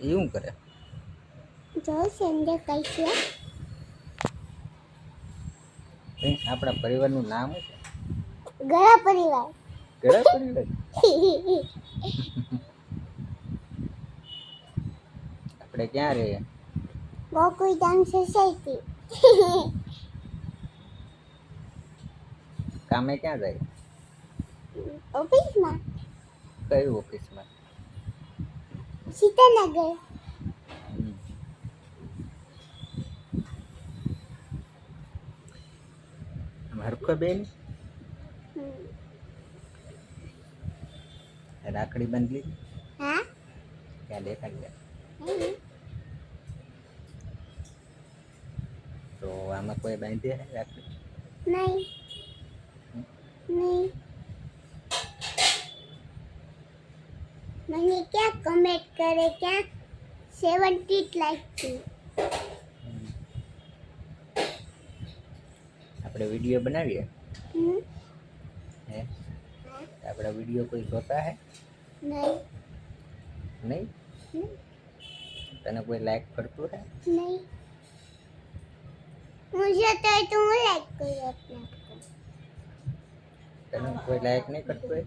એ શું કરે? જો સંજય કઈ છે? આપણા પરિવારનું નામ શું છે? ગળા પરિવાર. ગળા પરિવાર? આપણે ક્યાં રહીએ? ગોકુલ ધામ સોસાયટી. કામે ક્યાં જાય? ઓફિસમાં. કઈ ઓફિસમાં? સીતાનગર. હરખો બેન. રાખડી બાંધી હા? ત્યાં દેખાડી તો આમાં કોઈ બાંધી રાખડી? નહીં. નહીં. મને ક્યાં કમેન્ટ કરે ક્યાં સેવન્ટી લાઈક છે હમ. આપણે વીડિયો બનાવીએ હમ? હે આપણા વીડિયો કોઈ જોતા હે નહીં નહીં હમ? તને કોઈ લાઈક કરતું હે નહીં હું જતો હોય તો હું લાઈક કરું આપને તને કોઈ લાઈક નહીં કરતું હોય